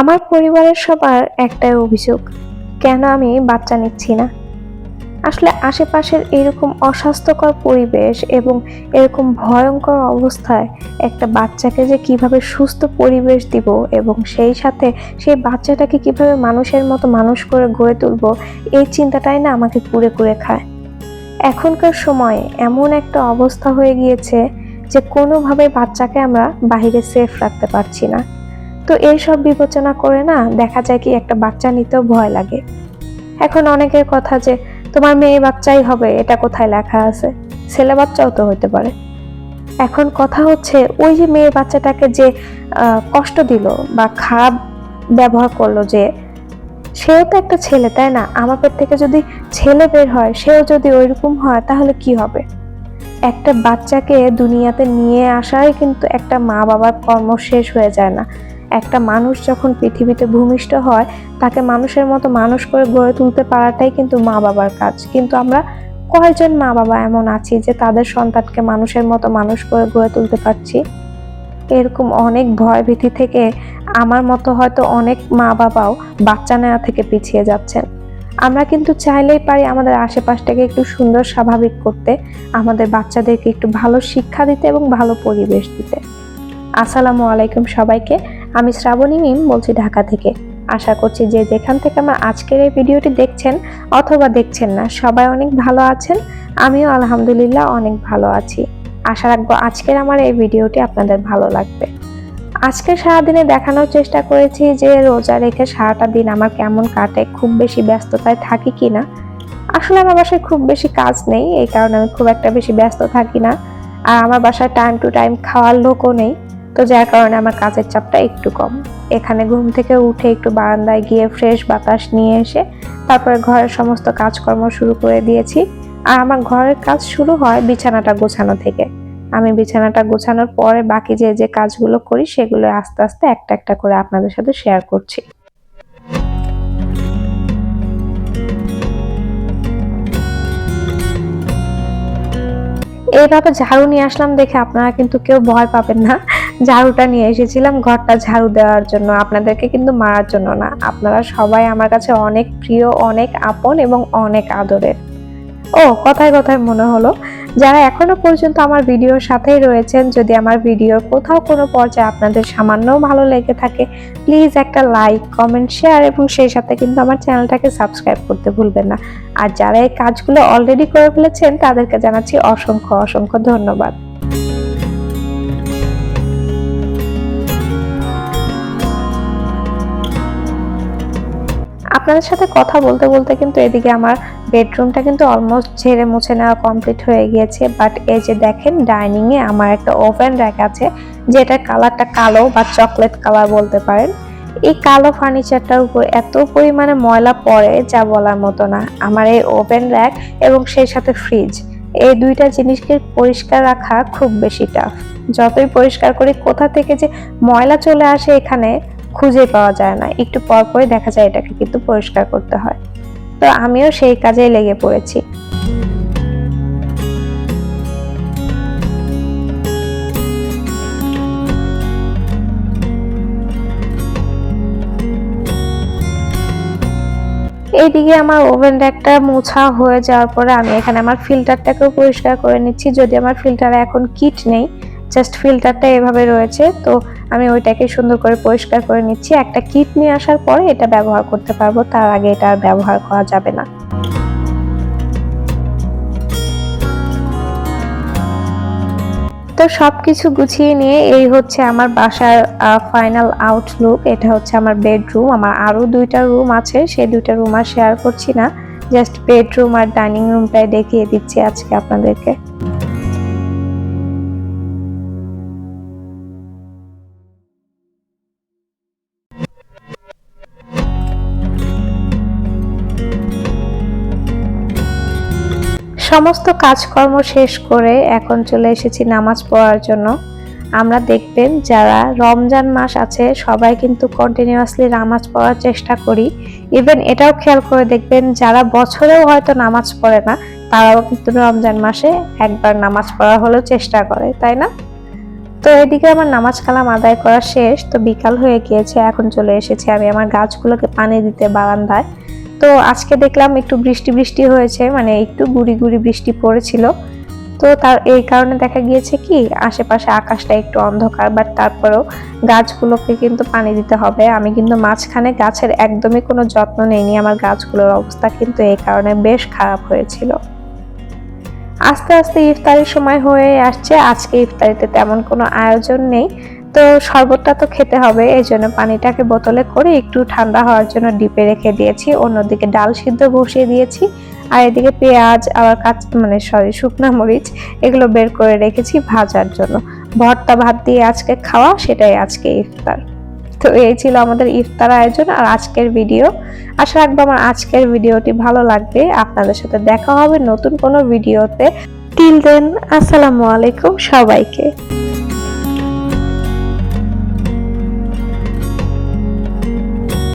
আমার পরিবারের সবার একটাই অভিযোগ, কেন আমি বাচ্চা নিচ্ছি না? আসলে আশেপাশের এরকম অস্বাস্থ্যকর পরিবেশ এবং এরকম ভয়ঙ্কর অবস্থায় একটা বাচ্চাকে যে কীভাবে সুস্থ পরিবেশ দিব এবং সেই সাথে সেই বাচ্চাটাকে কীভাবে মানুষের মতো মানুষ করে গড়ে তুলবো, এই চিন্তাটাই না আমাকে কুড়ে কুড়ে খায়। এখনকার সময়ে এমন একটা অবস্থা হয়ে গিয়েছে যে কোনোভাবে বাচ্চাকে আমরা বাইরে সেফ রাখতে পারছি না। তো এইসব বিবেচনা করে না দেখা যায় কি একটা বাচ্চা নিতেও ভয় লাগে। এখন অনেকের কথা যে, তোমার মেয়ে বাচ্চাই হবে, এটা কোথায় লেখা আছে? ছেলে বাচ্চাও তো হতে পারে। এখন কথা হচ্ছে, ওই যে মেয়ে বাচ্চাটাকে যে কষ্ট দিল বা খারাপ ব্যবহার করল যে, সেও তো একটা ছেলে, তাই না? আমার পেট থেকে যদি ছেলে বের হয়, সেও যদি ওইরকম হয়, তাহলে কি হবে? একটা বাচ্চাকে দুনিয়াতে নিয়ে আসাই কিন্তু একটা মা বাবার কর্ম শেষ হয়ে যায় না। একটা মানুষ যখন পৃথিবীতে ভূমিষ্ঠ হয়, তাকে মানুষের মতো মানুষ করে গড়ে তুলতে পারাটাই কিন্তু মা বাবার কাজ। কিন্তু আমরা কয়জন মা বাবা এমন আছি যে তাদের সন্তানকে মানুষের মতো মানুষ করে গড়ে তুলতে পারছি? এরকম অনেক ভয় ভীতি থেকে আমার মতো হয়তো অনেক মা বাবাও বাচ্চা নেওয়া থেকে পিছিয়ে যাচ্ছেন। আমরা কিন্তু চাইলেই পারি আমাদের আশেপাশটাকে একটু সুন্দর, স্বাভাবিক করতে, আমাদের বাচ্চাদেরকে একটু ভালো শিক্ষা দিতে এবং ভালো পরিবেশ দিতে। আসসালামু আলাইকুম সবাইকে। আমি শ্রাবণী মিম বলছি ঢাকা থেকে। আশা করছি যে যেখান থেকে আমার আজকের এই ভিডিওটি দেখছেন অথবা দেখছেন না, সবাই অনেক ভালো আছেন, আমিও আলহামদুলিল্লাহ অনেক ভালো আছি। আশা রাখব আজকের আমার এই ভিডিওটি আপনাদের ভালো লাগবে। আজকে সারাদিনে দেখানোর চেষ্টা করেছি যে রোজা রেখে সারাটা দিন আমার কেমন কাটে, খুব বেশি ব্যস্ততায় থাকি কিনা আসলে আমার বাসায় খুব বেশি কাজ নেই, এই কারণে আমি খুব একটা বেশি ব্যস্ত থাকি না। আর আমার বাসায় টাইম টু টাইম খাওয়ার লোকও নেই। তো যার কারণে আমার কাজের চাপটা একটু কম। এখানে ঘুম থেকে উঠে একটু বারান্দায় গিয়ে ফ্রেশ বাতাস নিয়ে এসে তারপরে ঘরের সমস্ত কাজকর্ম শুরু করে দিয়েছি। আর আমার ঘরের কাজ শুরু হয় বিছানাটা গোছানো থেকে। আমি বিছানাটা গোছানোর পরে বাকি যে যে কাজগুলো করি সেগুলো আস্তে আস্তে একটা একটা করে আপনাদের সাথে শেয়ার করছি। এইভাবে ঝাড়ু নিয়ে আসলাম দেখে আপনারা কিন্তু কেউ ভয় পাবেন না। ঝাড়ুটা নিয়ে এসেছিলাম, ঘরটা ঝাড়ু দেওয়ার জন্য। আপনাদেরকে কিন্তু মারার জন্য না। আপনারা সবাই আমার কাছে অনেক প্রিয়, অনেক আপন এবং অনেক আদরের। ও, কথায় কথায় মনে হলো, যারা এখনও পর্যন্ত আমার ভিডিওর সাথেই রয়েছেন, যদি আমার ভিডিওর কোথাও কোনো পর্যায়ে আপনাদের সামান্য ভালো লেগে থাকে, প্লিজ একটা লাইক, কমেন্ট, শেয়ার এবং সেই সাথে কিন্তু আমার চ্যানেলটাকে সাবস্ক্রাইব করতে ভুলবেন না। আর যারা এই কাজগুলো অলরেডি করে ফেলেছেন, তাদেরকে জানাচ্ছি অসংখ্য অসংখ্য ধন্যবাদ। আপনাদের সাথে কথা বলতে বলতে কিন্তু এদিকে আমার বেডরুমটা কিন্তু অলমোস্ট ঝেড়ে মুছে নেওয়া কমপ্লিট হয়ে গিয়েছে। বাট এই যে দেখেন ডাইনিং এ আমার একটা ওভেন র্যাক আছে, যেটার কালারটা কালো বা চকলেট কালার বলতে পারেন। এই কালো ফার্নিচারটার উপর এত পরিমাণে ময়লা পড়ে যা বলার মতো না। আমার এই ওভেন র্যাক এবং সেই সাথে ফ্রিজ এই দুইটা জিনিসকে পরিষ্কার রাখা খুব বেশি টাফ যতই পরিষ্কার করি, কোথা থেকে যে ময়লা চলে আসে এখানে খুঁজে পাওয়া যায় না। একটু পর পরে দেখা যায় এটাকে কিন্তু পরিষ্কার করতে হয়। তো আমিও সেই কাজেই লেগে পড়েছি। এইদিকে আমার ওভেন র্যাকটা মোছা হয়ে যাওয়ার পরে আমি এখানে আমার ফিল্টারটাকেও পরিষ্কার করে নিচ্ছি। যদি আমার ফিল্টারে এখন কিট নেই জাস্ট ফিল্টারটা এভাবে রয়েছে, তো আমি ওইটাকে সুন্দর করে পরিষ্কার করে নিচ্ছি। একটা কিট নিয়ে আসার পরে এটা ব্যবহার করতে পারব, তার আগে এটা আর ব্যবহার করা যাবে না। তো সবকিছু গুছিয়ে নিয়ে এই হচ্ছে আমার বাসার ফাইনাল আউটলুক এটা হচ্ছে আমার বেডরুম আমার আরও দুইটা রুম আছে সেই দুইটা রুম আর শেয়ার করছি না। জাস্ট বেডরুম আর ডাইনিং রুমটাই দেখিয়ে দিচ্ছি আজকে আপনাদেরকে। সমস্ত কাজকর্ম শেষ করে এখন চলে এসেছি নামাজ পড়ার জন্য। আমরা দেখবেন যারা রমজান মাস আছে, সবাই কিন্তু কন্টিনিউয়াসলি নামাজ পড়ার চেষ্টা করি। ইভেন এটাও খেয়াল করে দেখবেন যারা বছরেও হয়তো নামাজ পড়ে না, তারাও কিন্তু রমজান মাসে একবার নামাজ পড়া হলেও চেষ্টা করে, তাই না? তো এদিকে আমার নামাজ কালাম আদায় করা শেষ, তো বিকাল হয়ে গিয়েছে, এখন চলে এসেছি আমি আমার গাছগুলোকে পানি দিতে বারান্দায়। তো আজকে দেখলাম একটু বৃষ্টি বৃষ্টি হয়েছে মানে একটু গুড়ি গুড়ি বৃষ্টি পড়েছিল। তো তার, এই কারণে দেখা গিয়েছে কি, আশেপাশে আকাশটা একটু অন্ধকার বাট তারপরেও গাছগুলোকে কিন্তু পানি দিতে হবে। আমি কিন্তু মাঝখানে গাছের একদমই কোনো যত্ন নেইনি, আমার গাছগুলোর অবস্থা কিন্তু এই কারণে বেশ খারাপ হয়েছিল। আস্তে আস্তে ইফতারির সময় হয়ে আসছে, আজকে ইফতারিতে তেমন কোনো আয়োজন নেই। তো শরবতটা তো খেতে হবে, এই জন্য পানিটাকে বোতলে করে একটু ঠান্ডা হওয়ার জন্য ডিপে রেখে দিয়েছি, অন্যদিকে ডাল সিদ্ধ বসিয়ে দিয়েছি, আর এদিকে পেঁয়াজ, আবার কাঁচ মানে সরি, শুকনা মরিচ, এগুলো বের করে রেখেছি ভাজার জন্য। ভর্তা ভাত দিয়ে আজকে খাওয়া, সেটাই আজকে ইফতার। তো এই ছিল আমাদের ইফতার আয়োজন আর আজকের ভিডিও। আশা রাখব আমার আজকের ভিডিওটি ভালো লাগবে। আপনাদের সাথে দেখা হবে নতুন কোনো ভিডিওতে। টিল দেন আসসালামু আলাইকুম সবাইকে।